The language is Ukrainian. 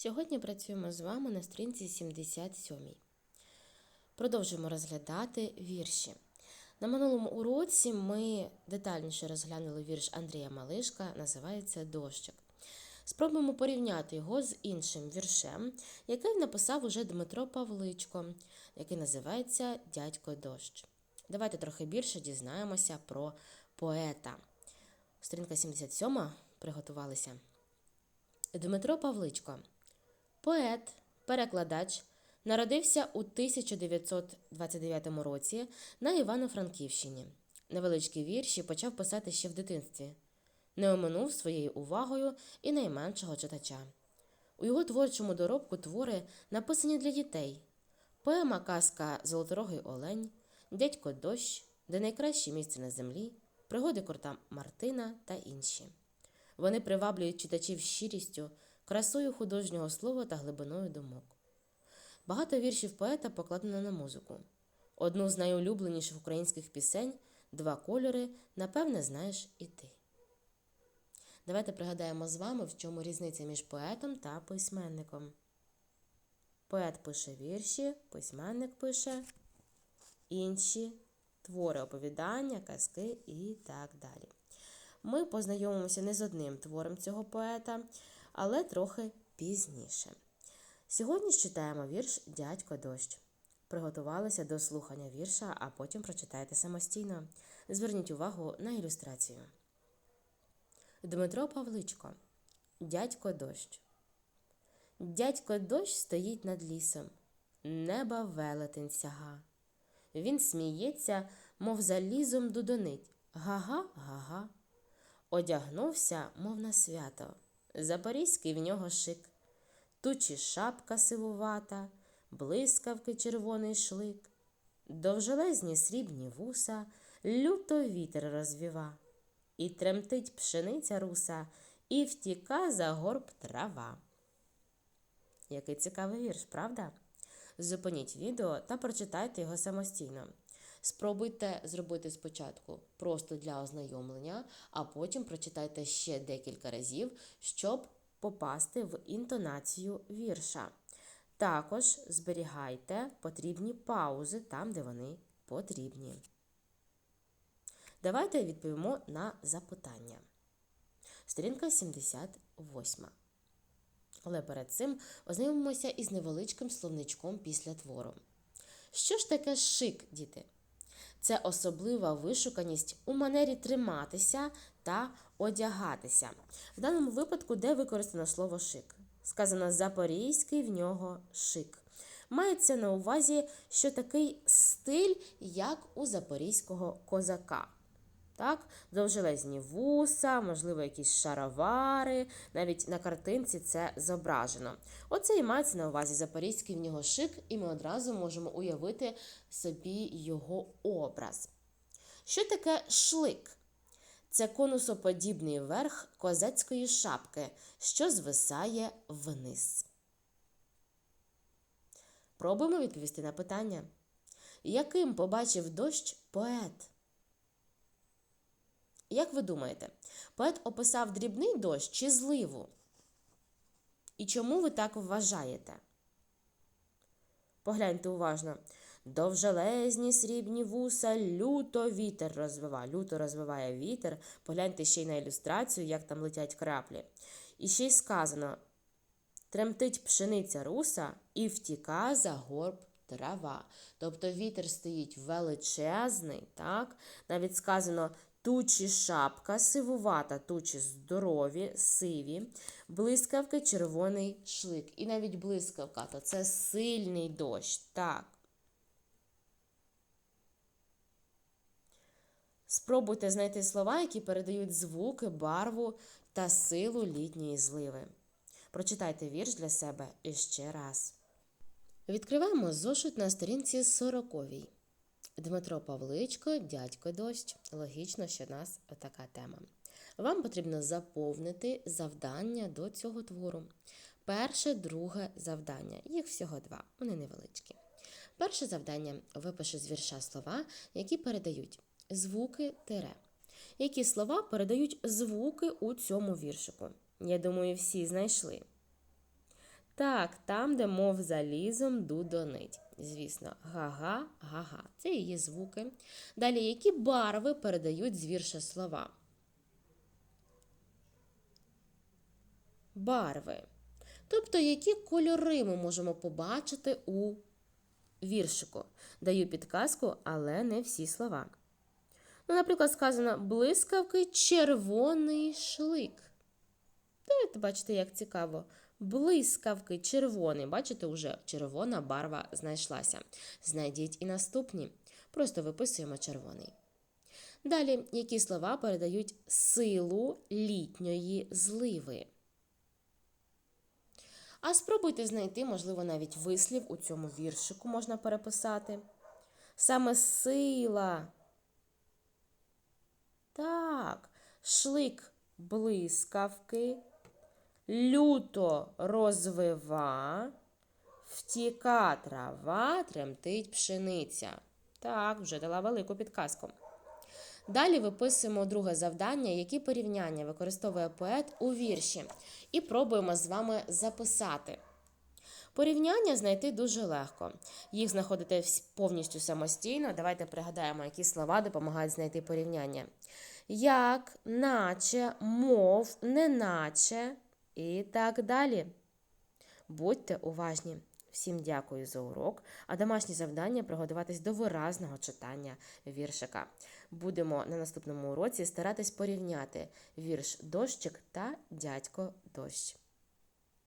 Сьогодні працюємо з вами на сторінці 77. Продовжуємо розглядати вірші. На минулому уроці ми детальніше розглянули вірш Андрія Малишка, називається Дощик. Спробуємо порівняти його з іншим віршем, який написав уже Дмитро Павличко, який називається Дядько Дощ. Давайте трохи більше дізнаємося про поета. Сторінка 77. Приготувалися. Дмитро Павличко, поет, перекладач, народився у 1929 році на Івано-Франківщині. Невеличкі вірші почав писати ще в дитинстві. Не оминув своєю увагою і найменшого читача. У його творчому доробку твори написані для дітей: поема казка Золоторогий Олень, Дядько Дощ, де найкраще місце на землі, пригоди курта Мартина та інші. Вони приваблюють читачів щирістю, красою художнього слова та глибиною думок. Багато віршів поета покладено на музику. Одну з найулюбленіших українських пісень Два кольори, напевне, знаєш і ти. Давайте пригадаємо з вами, в чому різниця між поетом та письменником. Поет пише вірші, письменник пише інші твори, оповідання, казки і так далі. Ми познайомимося не з одним твором цього поета, але трохи пізніше. Сьогодні читаємо вірш Дядько дощ. Приготувалися до слухання вірша, а потім прочитайте самостійно. Зверніть увагу на ілюстрацію. Дмитро Павличко. Дядько дощ. Дядько дощ стоїть над лісом. Неба велетень сяга. Він сміється, мов залізом дудонить. Га-га, га-га. Одягнувся, мов на свято. Запорізький в нього шик. Тучі шапка сивувата, блискавки червоний шлик, довжелезні срібні вуса, люто вітер розвіва, і тремтить пшениця руса, і втіка за горб трава. Який цікавий вірш, правда? Зупиніть відео та прочитайте його самостійно. Спробуйте зробити спочатку просто для ознайомлення, а потім прочитайте ще декілька разів, щоб попасти в інтонацію вірша. Також зберігайте потрібні паузи там, де вони потрібні. Давайте відповімо на запитання. Сторінка 78. Але перед цим ознайомимося із невеличким словничком після твору. Що ж таке шик, діти? Це особлива вишуканість у манері триматися та одягатися. В даному випадку, де використано слово шик. Сказано запорізький в нього шик. Мається на увазі, що такий стиль, як у запорізького козака. Так, довжелезні вуса, можливо, якісь шаровари, навіть на картинці це зображено. Оце і мається на увазі запорізький в нього шик, і ми одразу можемо уявити собі його образ. Що таке шлик? Це конусоподібний верх козацької шапки, що звисає вниз. Пробуємо відповісти на питання. Яким побачив дощ поет? Як ви думаєте, поет описав дрібний дощ чи зливу? І чому ви так вважаєте? Погляньте уважно. Довжелезні срібні вуса, люто вітер розвива. Люто розвиває вітер. Погляньте ще й на ілюстрацію, як там летять краплі. І ще й сказано: тремтить пшениця руса і втіка за горб трава. Тобто вітер стоїть величезний, так? Навіть сказано. Тучі шапка сивувата, тучі здорові, сиві, блискавки червоний шлик. І навіть блискавка то це сильний дощ. Так. Спробуйте знайти слова, які передають звуки, барву та силу літньої зливи. Прочитайте вірш для себе іще раз. Відкриваємо зошит на сторінці 40. Дмитро Павличко, дядько дощ. Логічно, що в нас така тема. Вам потрібно заповнити завдання до цього твору. Перше, друге завдання. Їх всього два, вони невеличкі. Перше завдання випиши з вірша слова, які передають звуки тире. Які слова передають звуки у цьому віршику? Я думаю, всі знайшли. Так, там, де мов залізом дудонить. Звісно, га-га, га-га. Це її звуки. Далі, які барви передають з вірша слова? Барви. Тобто, які кольори ми можемо побачити у віршику. Даю підказку, але не всі слова. Ну, наприклад, сказано блискавки червоний шлик. Давайте бачите, як цікаво. Блискавки червоний. Бачите, вже червона барва знайшлася. Знайдіть і наступні. Просто виписуємо червоний. Далі, які слова передають силу літньої зливи? А спробуйте знайти, можливо, навіть вислів у цьому віршику можна переписати. Саме сила. Так, шлик блискавки, люто розвива, втіка трава, тремтить пшениця. Так, вже дала велику підказку. Далі виписуємо друге завдання, які порівняння використовує поет у вірші, і пробуємо з вами записати. Порівняння знайти дуже легко. Їх знаходите всі- повністю самостійно. Давайте пригадаємо, які слова допомагають знайти порівняння. Як, наче, мов, неначе і так далі. Будьте уважні. Всім дякую за урок, а домашнє завдання приготуватись до виразного читання віршика. Будемо на наступному уроці старатись порівняти вірш дощик та дядько дощ.